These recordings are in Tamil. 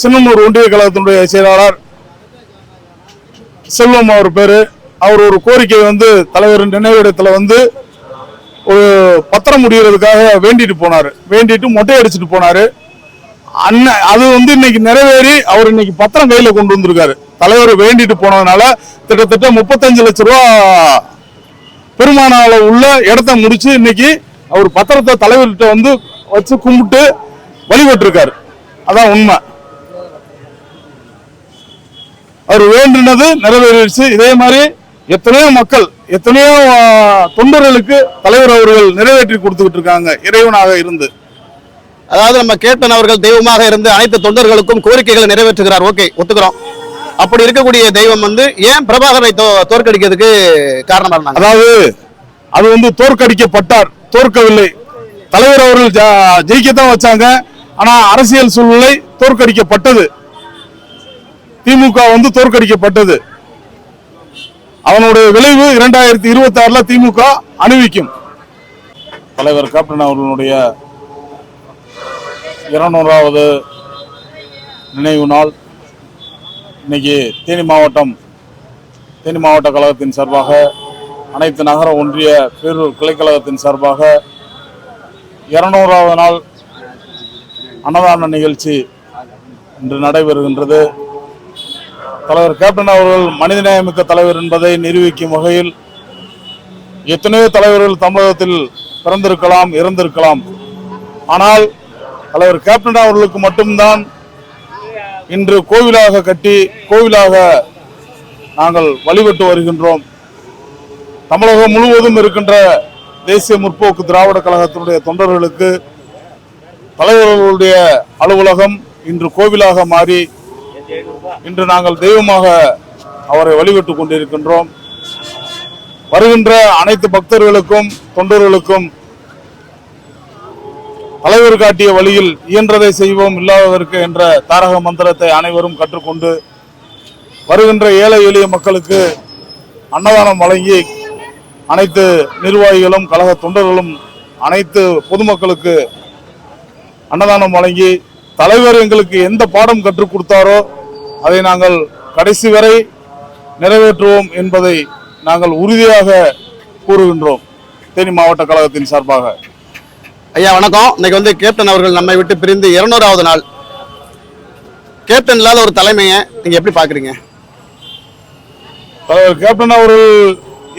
சின்னமூர் ஒன்றிய கழகத்தினுடைய செயலாளர் செல்வம் அவர் பேரு. அவர் ஒரு கோரிக்கை வந்து தலைவர் நினைவிடத்தில் வந்து ஒரு பத்திரம் முடிகிறதுக்காக வேண்டிட்டு போனார். வேண்டிட்டு மொட்டை அடிச்சுட்டு போனார். அண்ணன் அது வந்து இன்னைக்கு நிறைவேறி அவர் இன்னைக்கு பத்திரம் கையில் கொண்டு வந்திருக்காரு. தலைவர் வேண்டிட்டு போனதுனால கிட்டத்தட்ட முப்பத்தஞ்சு லட்ச ரூபா பெருமானால உள்ள இடத்த முடிச்சு இன்னைக்கு அவர் பத்திரத்தை தலைவர்கிட்ட வந்து வச்சு கும்பிட்டு வழிபட்டிருக்காரு. அதான் உண்மை. அவர் வேண்டினது நிறைவேறிடுச்சு. இதே மாதிரி எத்தனையோ மக்கள் எத்தனையோ தொண்டர்களுக்கு தலைவர் அவர்கள் நிறைவேற்றி கொடுத்துக்கிட்டு இருக்காங்க. இறைவனாக இருந்து. அதாவது நம்ம கேப்டன் அவர்கள் தெய்வமாக இருந்து அனைத்து தொண்டர்களுக்கும் கோரிக்கைகளை நிறைவேற்றுகிறார். ஓகே ஒத்துக்கிறோம். அப்படி இருக்கக்கூடிய தெய்வம் வந்து ஏன் பிரபாகரை தோற்கடிக்கிறதுக்கு காரணமா இருந்தாங்க? அதாவது அது வந்து தோற்கடிக்கப்பட்டார் தோற்கவில்லை. தலைவர் அவர்கள் ஜெயிக்கத்தான் வச்சாங்க. ஆனா அரசியல் சூழ்நிலை தோற்கடிக்கப்பட்டது. திமுக வந்து தோற்கடிக்கப்பட்டது. அவனுடைய விளைவு இரண்டாயிரத்தி இருபத்தி ஆறுல திமுக அணிவிக்கும். தலைவர் கேப்டன் அவர்களுடைய இருநூறாவது நினைவு நாள். இன்னைக்கு தேனி மாவட்டம் தேனி மாவட்ட கழகத்தின் சார்பாக அனைத்து நகர ஒன்றிய பேரூர் கிளைக்கழகத்தின் சார்பாக இருநூறாவது நாள் அன்னதான நிகழ்ச்சி இன்று நடைபெறுகின்றது. தலைவர் கேப்டன் அவர்கள் மனிதநேயமிக்க தலைவர் என்பதை நிரூபிக்கும் வகையில் எத்தனையோ தலைவர்கள் தமிழகத்தில் பிறந்திருக்கலாம் இறந்திருக்கலாம். ஆனால் தலைவர் கேப்டன் அவர்களுக்கு மட்டும்தான் இன்று கோவிலாக கட்டி கோவிலாக நாங்கள் வழிபட்டு வருகின்றோம். தமிழகம் முழுவதும் இருக்கின்ற தேசிய முற்போக்கு திராவிட கழகத்தினுடைய தொண்டர்களுக்கு தலைவர்களுடைய அலுவலகம் இன்று கோவிலாக மாறி இன்று நாங்கள் தெய்வமாக அவரை வழிபட்டு கொண்டிருக்கின்றோம். வருகின்ற அனைத்து பக்தர்களுக்கும் தொண்டர்களுக்கும் தலைவர் காட்டிய வழியில் இயன்றதை செய்வோம் இல்லாததற்கு என்ற தாரக மந்திரத்தை அனைவரும் கற்றுக்கொண்டு வருகின்ற ஏழை எளிய மக்களுக்கு அன்னதானம் வழங்கி அனைத்து நிர்வாகிகளும் கழக தொண்டர்களும் அனைத்து பொதுமக்களுக்கு அன்னதானம் வழங்கி தலைவர் எங்களுக்கு எந்த பாடம் கற்றுக் கொடுத்தாரோ அதை நாங்கள் கடைசி வரை நிறைவேற்றுவோம் என்பதை நாங்கள் உறுதியாக கூறுகின்றோம். தேனி மாவட்ட கழகத்தின் சார்பாக. ஐயா வணக்கம். இன்னைக்கு வந்து கேப்டன் அவர்கள் நம்மை விட்டு பிரிந்து இருநூறாவது நாள். கேப்டன் இல்லாத ஒரு தலைமையை நீங்க எப்படி பாக்குறீங்க தலைவர் கேப்டன் அவர்கள்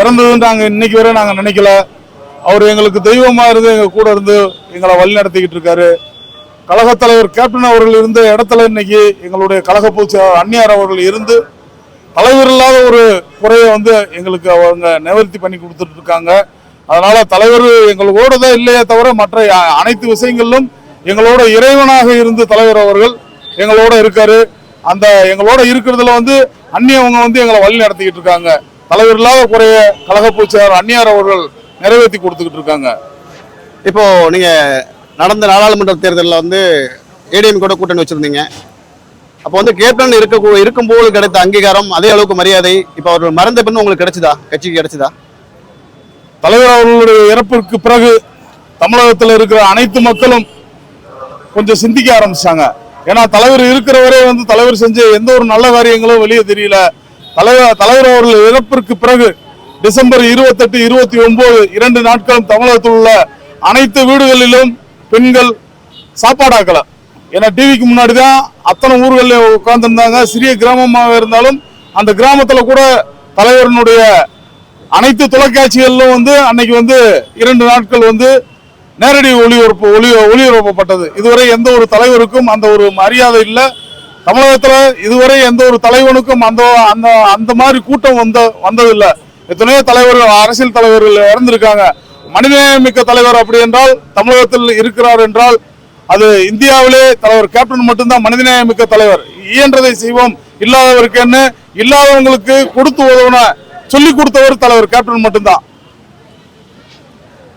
இறந்ததுன்னு நாங்கள் இன்னைக்கு வரை நாங்கள் நினைக்கல. அவர் எங்களுக்கு தெய்வமா இருந்து எங்க கூட இருந்து எங்களை வழி நடத்திக்கிட்டு இருக்காரு. கழகத் தலைவர் கேப்டன் அவர்கள் இருந்த இடத்துல இன்னைக்கு எங்களுடைய கழக பூச்சி அந்நியார் அவர்கள் இருந்து தலைவர் இல்லாத ஒரு குறையை வந்து எங்களுக்கு அவங்க நிவர்த்தி பண்ணி கொடுத்துட்டு இருக்காங்க. அதனால தலைவர் எங்களோட தான் இல்லையே தவிர மற்ற அனைத்து விஷயங்களிலும் எங்களோட இறைவனாக இருந்து தலைவர் அவர்கள் எங்களோட இருக்காரு. அந்த எங்களோட இருக்கிறதுல வந்து அந்நியவங்க வந்து எங்களை வழி நடத்திக்கிட்டு இருக்காங்க. தலைவர் இல்லாத குறைய கழக பூச்சியார் அந்நியார் அவர்கள் நிறைவேற்றி கொடுத்துக்கிட்டு இருக்காங்க. இப்போ நீங்க நடந்த நாடாளுமன்ற தேர்தலில் வந்து ஏடிஎம் கூட கூட்டணி வச்சுருந்தீங்க. அப்போ வந்து கேப்டன் இருக்க இருக்கும்போது கிடைத்த அங்கீகாரம் அதே அளவுக்கு மரியாதை இப்போ அவர் மறந்த பின் உங்களுக்கு கிடைச்சதா? கட்சிக்கு கிடைச்சதா? தலைவர் அவர்களுடைய இறப்பிற்கு பிறகு தமிழகத்தில் இருக்கிற அனைத்து மக்களும் கொஞ்சம் சிந்திக்க ஆரம்பிச்சாங்க. ஏன்னா தலைவர் இருக்கிறவரே வந்து தலைவர் செஞ்ச எந்த ஒரு நல்ல காரியங்களும் வெளியே தெரியல. தலைவர் தலைவர் அவர்கள் இறப்பிற்கு பிறகு டிசம்பர் இருபத்தெட்டு இருபத்தி ஒன்பது இரண்டு நாட்களும் தமிழகத்தில் உள்ள அனைத்து வீடுகளிலும் பெண்கள் சாப்பாடாக்கல. ஏன்னா டிவிக்கு முன்னாடி தான் அத்தனை ஊர்களில் உட்கார்ந்துருந்தாங்க. சிறிய கிராமமாக இருந்தாலும் அந்த கிராமத்தில் கூட தலைவரினுடைய அனைத்து தொலைக்காட்சிகளிலும் வந்து அன்னைக்கு வந்து இரண்டு நாட்கள் வந்து நேரடி ஒளிபரப்பு ஒளி ஒளிபரப்பப்பட்டது. இதுவரை எந்த ஒரு தலைவருக்கும் அந்த ஒரு மரியாதை இல்லை. தமிழகத்தில் இதுவரை எந்த ஒரு தலைவனுக்கும் அந்த அந்த அந்த மாதிரி கூட்டம் வந்த வந்ததில்லை. எத்தனையோ தலைவர்கள் அரசியல் தலைவர்கள் இறந்துருக்காங்க. மனிதநேயமிக்க தலைவர் அப்படி என்றால் தமிழகத்தில் இருக்கிறார் என்றால் அது இந்தியாவிலே தலைவர் கேப்டன் மட்டும்தான் மனிதநேயமிக்க தலைவர். இயன்றதை செய்வோம் இல்லாதவருக்கு என்ன? இல்லாதவங்களுக்கு கொடுத்து உதவுன சொல்லி கொடுத்தவர் தலைவர் கேப்டன் மட்டும்தான்.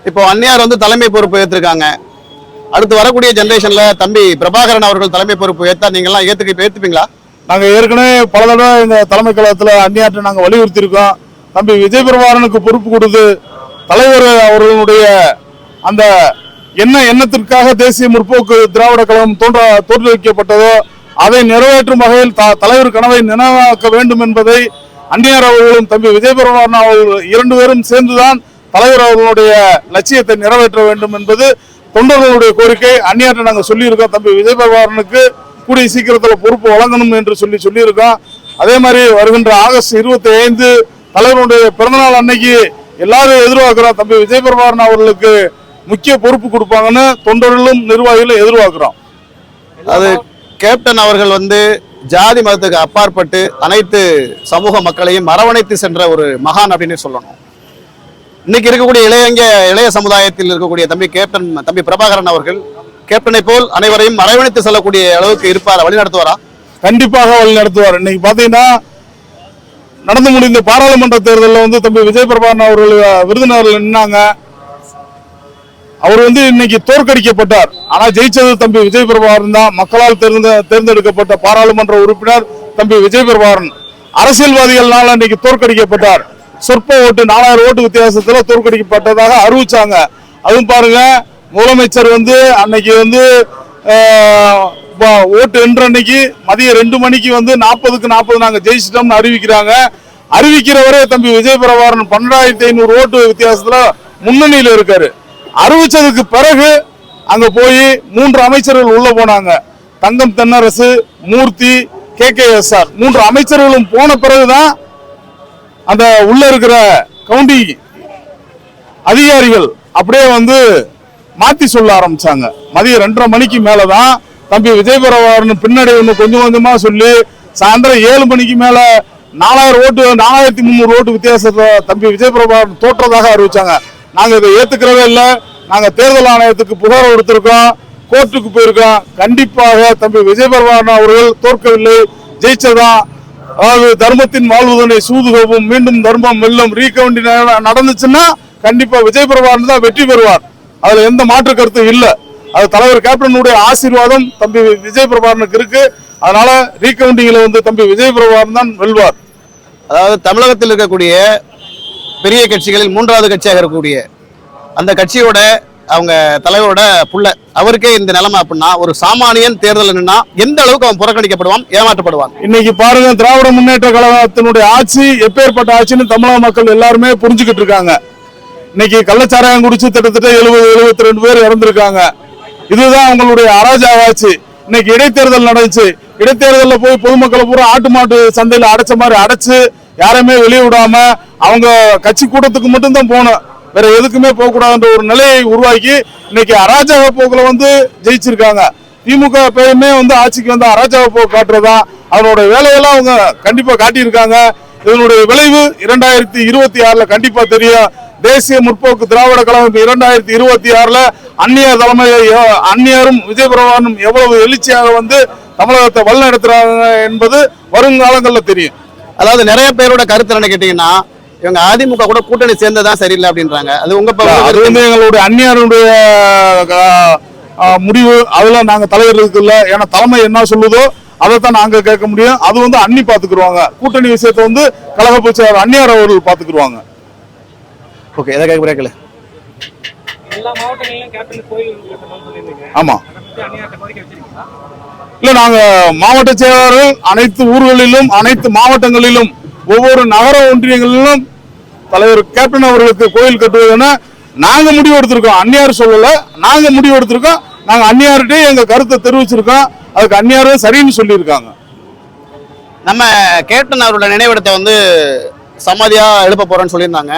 இப்போ அந்நியார் வந்து தலைமை பொறுப்பு ஏற்றிருக்காங்க அடுத்து வரக்கூடிய ஜெனரேஷன்ல தம்பி பிரபாகரன் அவர்கள் தலைமை பொறுப்பு ஏத்தா நீங்கெல்லாம் ஏத்துக்க ஏத்துப்பீங்களா? நாங்க ஏற்கனவே பல தடவை எங்க தலைமை கழகத்துல அந்நியாற்றை நாங்க வலியுறுத்தி இருக்கோம் தம்பி விஜய் பிரபாகரனுக்கு பொறுப்பு கொடுத்து தலைவர் அவர்களுடைய அந்த என்ன எண்ணத்திற்காக தேசிய முற்போக்கு திராவிட கழகம் தோன்ற தோற்றுவிக்கப்பட்டதோ அதை நிறைவேற்றும் வகையில் த- தலைவர் கனவை நினைவாக்க வேண்டும் என்பதை அந்நியார் அவர்களும் தம்பி விஜய் அவர்கள் இரண்டு பேரும் சேர்ந்துதான் தலைவர் அவர்களுடைய லட்சியத்தை நிறைவேற்ற வேண்டும் என்பது தொண்டர்களுடைய கோரிக்கை. அந்நியார்ட்ட நாங்கள் சொல்லியிருக்கோம் தம்பி விஜய் கூடிய சீக்கிரத்தில் பொறுப்பு வழங்கணும் என்று சொல்லி சொல்லியிருக்கோம். அதே மாதிரி வருகின்ற ஆகஸ்ட் இருபத்தி ஐந்து தலைவருடைய பிறந்தநாள் அன்னைக்கு எல்லாரும் எதிர்பார்க்கிறோம் தம்பி விஜய் பிரபாகரன் அவர்களுக்கு முக்கிய பொறுப்பு கொடுப்பாங்கன்னு தொண்டர்களும் நிர்வாகிகளும் எதிர்பார்க்கிறோம். அது கேப்டன் அவர்கள் வந்து ஜாதி மதத்துக்கு அப்பாற்பட்டு அனைத்து சமூக மக்களையும் அரவணைத்து சென்ற ஒரு மகான் அப்படின்னு சொல்லணும். இன்னைக்கு இருக்கக்கூடிய இளையங்க இளைய சமுதாயத்தில் இருக்கக்கூடிய தம்பி கேப்டன் தம்பி பிரபாகரன் அவர்கள் கேப்டனை போல் அனைவரையும் அரவணைத்து செல்லக்கூடிய அளவுக்கு இருப்பார் வழிநடத்துவாரா? கண்டிப்பாக வழி நடத்துவார் இன்னைக்கு பாத்தீங்கன்னா நடந்து முடிந்த பாராளுமன்ற தேர்தலில் வந்து தம்பி விஜய் பிரபாகரன் அவர்கள் விருதுநர்கள் நின்னாங்க. அவர் வந்து இன்னைக்கு தோற்கடிக்கப்பட்டார். ஆனா ஜெயிச்சது தம்பி விஜய் பிரபாகரன் தான். மக்களால் தேர்ந்த தேர்ந்தெடுக்கப்பட்ட பாராளுமன்ற உறுப்பினர் தம்பி விஜய் பிரபாகரன். அரசியல்வாதிகள்னால இன்னைக்கு தோற்கடிக்கப்பட்டார். சொற்ப ஓட்டு நாலாயிரம் ஓட்டு வித்தியாசத்துல தோற்கடிக்கப்பட்டதாக அறிவிச்சாங்க. அதுவும் பாருங்க முதலமைச்சர் வந்து அன்னைக்கு வந்து ஓட்டு என்ற அன்னைக்கு மதியம் ரெண்டு மணிக்கு வந்து நாற்பதுக்கு நாற்பது நாங்கள் ஜெயிச்சிட்டோம்னு அறிவிக்கிறாங்க. அறிவிக்கிறவரே தம்பி விஜய் பிரபாகரன் பன்னெண்டாயிரத்தி ஐநூறு ஓட்டு வித்தியாசத்தில் முன்னணியில் இருக்காரு. அறிவிச்சதுக்கு பிறகு அங்கே போய் மூன்று அமைச்சர்கள் உள்ள போனாங்க. Thangam Thennarasu Moorthy K K S R. மூன்று அமைச்சர்களும் போன பிறகுதான் அந்த உள்ள இருக்கிற கவுண்டி அதிகாரிகள் அப்படியே வந்து மாத்தி சொல்ல ஆரம்பிச்சாங்க. மதியம் ரெண்டரை மணிக்கு மேலதான் தம்பி விஜய் பிரபாகரன் ஒன்று கொஞ்சம் கொஞ்சமா சொல்லி சாயந்தரம் ஏழு மணிக்கு மேல நாலாயிரம் ஓட்டு நாலாயிரத்தி முந்நூறு ஓட்டு வித்தியாசத்தை தம்பி விஜய் பிரபாகரன் தோற்றதாக அறிவிச்சாங்க. நாங்க இதை ஏத்துக்கிறவே இல்லை. நாங்க தேர்தல் ஆணையத்துக்கு புகார் கொடுத்திருக்கோம். கோர்ட்டுக்கு போயிருக்கோம். கண்டிப்பாக தம்பி விஜய் பிரபாகரன் அவர்கள் தோற்கவில்லை. ஜெயிச்சதான் அதாவது தர்மத்தின் வாழ்வுதனை சூதுகவும் மீண்டும் தர்மம் வெல்லும் ரீகவுண்டி நடந்துச்சுன்னா கண்டிப்பா விஜய் பிரபாகரன் தான் வெற்றி பெறுவார். அதுல எந்த மாற்று கருத்தும் இல்ல. அது தலைவர் கேப்டனுடைய ஆசீர்வாதம் தம்பி விஜய் பிரபாகரனுக்கு இருக்கு. அதனால ரீகவுண்டிங்ல வந்து தம்பி விஜய் பிரபாகரன் தான் வெல்வார். அதாவது தமிழகத்தில் இருக்கக்கூடிய பெரிய கட்சிகளில் மூன்றாவது கட்சியாக இருக்கக்கூடிய அந்த கட்சியோட அவங்க தலைவரோட புள்ள அவருக்கே இந்த நிலைமை அப்படின்னா ஒரு சாமானியன் தேர்தல் நின்னா எந்த அளவுக்கு அவன் புறக்கணிக்கப்படுவான் ஏமாற்றப்படுவான்? இன்னைக்கு பாருங்க திராவிட முன்னேற்ற கழகத்தினுடைய ஆட்சி எப்பேற்பட்ட ஆட்சின்னு தமிழக மக்கள் எல்லாருமே புரிஞ்சுக்கிட்டு இருக்காங்க. இன்னைக்கு கள்ளச்சாராயம் குடிச்சு கிட்டத்தட்ட எழுபது எழுபத்தி ரெண்டு பேர் இறந்துருக்காங்க. இதுதான் அவங்களுடைய அராஜாவாச்சு. இன்னைக்கு இடைத்தேர்தல் நடந்துச்சு. இடைத்தேர்தலில் போய் பொதுமக்களை பூரா ஆட்டு மாட்டு சந்தையில் அடைச்ச மாதிரி அடைச்சு யாரையுமே வெளியே விடாம அவங்க கட்சி கூட்டத்துக்கு மட்டும்தான் போகணும் வேற எதுக்குமே போகக்கூடாதுன்ற ஒரு நிலையை உருவாக்கி இன்னைக்கு அராஜக போக்கில் வந்து ஜெயிச்சிருக்காங்க. திமுக பெயருமே வந்து ஆட்சிக்கு வந்து அராஜக போக்கு காட்டுறதா அவனோட வேலையெல்லாம் அவங்க கண்டிப்பாக காட்டியிருக்காங்க. இதனுடைய விளைவு இரண்டாயிரத்தி இருபத்தி ஆறில் கண்டிப்பாக தெரியும். தேசிய முற்போக்கு திராவிட கழகம் இரண்டாயிரத்தி இருபத்தி ஆறுல அந்நியர் தலைமை அந்நியரும் விஜய் பிரபாகரனும் எவ்வளவு எழுச்சியாக வந்து தமிழகத்தை வழிநடத்துறாங்க என்பது வருங்காலங்களில் தெரியும். அதாவது நிறைய பேரோட கருத்து என்ன கேட்டீங்கன்னா இவங்க அதிமுக கூட கூட்டணி சேர்ந்ததான் சரியில்லை அப்படின்றாங்க. அது உங்க அது வந்து எங்களுடைய அந்நியருடைய முடிவு. அதுல நாங்க தலைவர் இருக்குல்ல ஏன்னா தலைமை என்ன சொல்லுதோ அதை தான் நாங்க கேட்க முடியும். அது வந்து அன்னி பாத்துக்குருவாங்க. கூட்டணி விஷயத்தை வந்து கழக பொதுச்செயலாளர் அந்நியார் அவர்கள் பாத்துக்குருவாங்க. ஓகே எதை கேட்க கேட்கல ஆமா. இல்ல நாங்க மாவட்ட செயலாளர்கள் அனைத்து ஊர்களிலும் அனைத்து மாவட்டங்களிலும் ஒவ்வொரு நகர ஒன்றியங்களிலும் தலைவர் கேப்டன் அவர்களுக்கு கோயில் கட்டுவதுன்னு நாங்க முடிவு எடுத்திருக்கோம். அந்நியார் சொல்லல. நாங்க முடிவு எடுத்திருக்கோம். நாங்க அந்நியார்கிட்டே எங்க கருத்தை தெரிவிச்சிருக்கோம். அதுக்கு அந்நியாரும் சரின்னு சொல்லியிருக்காங்க. நம்ம கேப்டன் அவரோட நினைவிடத்தை வந்து சமாதியா எழுப்ப போறோம்னு சொல்லியிருந்தாங்க.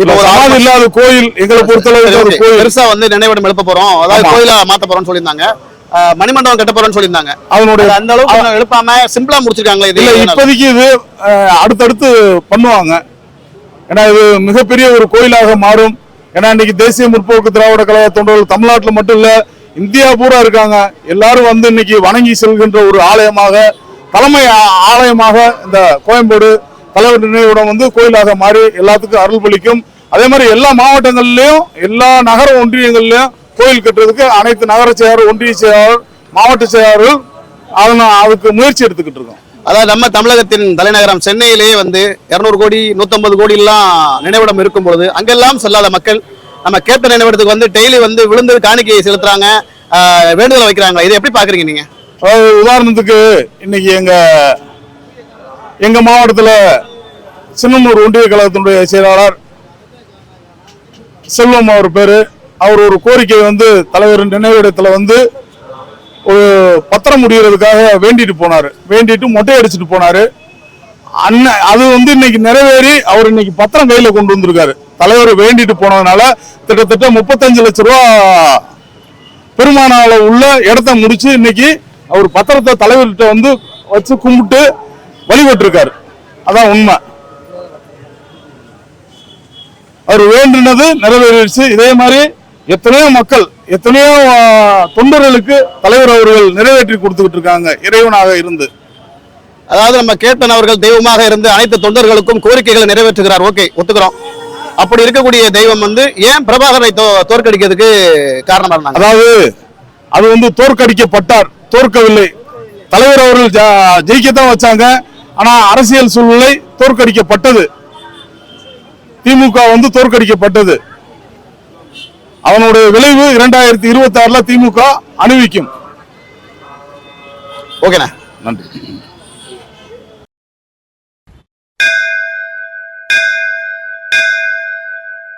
இப்ப ஒரு ஆறு இல்லாத கோயில் எங்களை கோயில். பெருசா வந்து நினைவிடம் எழுப்ப போறோம். அதாவது. கோயிலா மாத்த போறோம்னு சொல்லியிருந்தாங்க. மணிமண்டபம் கட்ட போறோம்னு சொல்லியிருந்தாங்க. அதனுடைய அது அந்த அளவுக்கு எழுப்பாம சிம்பிளா முடிச்சிருக்காங்களே இது? இப்போதைக்கு இது அடுத்தடுத்து பண்ணுவாங்க. ஏன்னா இது மிகப்பெரிய ஒரு கோயிலாக மாறும். ஏன்னா இன்னைக்கு தேசிய முற்போக்கு திராவிட கழக தொண்டர்கள் தமிழ்நாட்டில் மட்டும் இல்ல இந்தியா பூரா இருக்காங்க. எல்லாரும் வந்து இன்னைக்கு வணங்கி செல்கின்ற ஒரு ஆலயமாக தலைமை ஆலயமாக இந்த கோயம்பேடு தலைவர் நினைவிடம் வந்து கோயிலாக மாறி எல்லாத்துக்கும் அருள் பலிக்கும். அதே மாதிரி எல்லா மாவட்டங்கள்லயும் எல்லா நகர ஒன்றியங்கள்லயும் கோயில் கட்டுறதுக்கு அனைத்து நகர செயலாளர் ஒன்றிய செயலாளர் மாவட்ட செயலாளர்கள் அதன- அதுக்கு முயற்சி எடுத்துக்கிட்டு இருக்கோம். அதாவது நம்ம தமிழகத்தின் தலைநகரம் சென்னையிலேயே வந்து இருநூறு கோடி நூத்தம்பது கோடி எல்லாம் நினைவிடம் இருக்கும் பொழுது அங்கெல்லாம் செல்லாத மக்கள் நம்ம கேப்டன் நினைவிடத்துக்கு வந்து டெய்லி வந்து விழுந்து காணிக்கையை செலுத்துறாங்க வேண்டுதலை வைக்கிறாங்க இதை எப்படி பாக்குறீங்க நீங்க? அதாவது உதாரணத்துக்கு இன்னைக்கு எங்க எங்க மாவட்டத்துல சின்னமூர் ஒன்றிய கழகத்தினுடைய செயலாளர் செல்வம் அவர் பேரு. அவர் ஒரு கோரிக்கை வந்து தலைவர் நினைவிடத்துல வந்து ஒரு பத்திரம் முடிகிறதுக்காக வேண்டிட்டு போனார். வேண்டிட்டு மொட்டை அடிச்சுட்டு போனார். அண்ணன் அது வந்து இன்னைக்கு நிறைவேறி அவர் இன்னைக்கு பத்திரம் கையில் கொண்டு வந்திருக்காரு. தலைவர் வேண்டிட்டு போனதுனால கிட்டத்தட்ட முப்பத்தஞ்சு லட்ச ரூபா பெருமானால உள்ள இடத்த முடிச்சு இன்னைக்கு அவர் பத்திரத்தை தலைவர்கிட்ட வந்து வச்சு கும்பிட்டு வழிபட்டிருக்காரு. அதான் உண்மை. அவர் வேண்டினது நிறைவேறிடுச்சு. இதே மாதிரி எத்தனையோ மக்கள் எத்தனையோ தொண்டர்களுக்கு தலைவர் அவர்கள் நிறைவேற்றி கொடுத்துக்கிட்டு இருக்காங்க. இறைவனாக இருந்து. அதாவது நம்ம கேப்டன் அவர்கள் தெய்வமாக இருந்து அனைத்து தொண்டர்களுக்கும் கோரிக்கைகளை நிறைவேற்றுகிறார். ஓகே ஒத்துக்கிறோம். அப்படி இருக்கக்கூடிய தெய்வம் வந்து ஏன் பிரபாகரை தோற்கடிக்கிறதுக்கு காரணமா இருந்தாங்க? அதாவது அது வந்து தோற்கடிக்கப்பட்டார். தோற்கவில்லை. தலைவர் அவர்கள் ஜெயிக்கத்தான் வச்சாங்க. ஆனா அரசியல் சூழ்நிலை தோற்கடிக்கப்பட்டது. திமுக வந்து தோற்கடிக்கப்பட்டது. அவனுடைய விளைவு இரண்டாயிரத்தி இருபத்தி ஆறுல திமுக அணிவிக்கும். ஓகேண்ணா. நன்றி.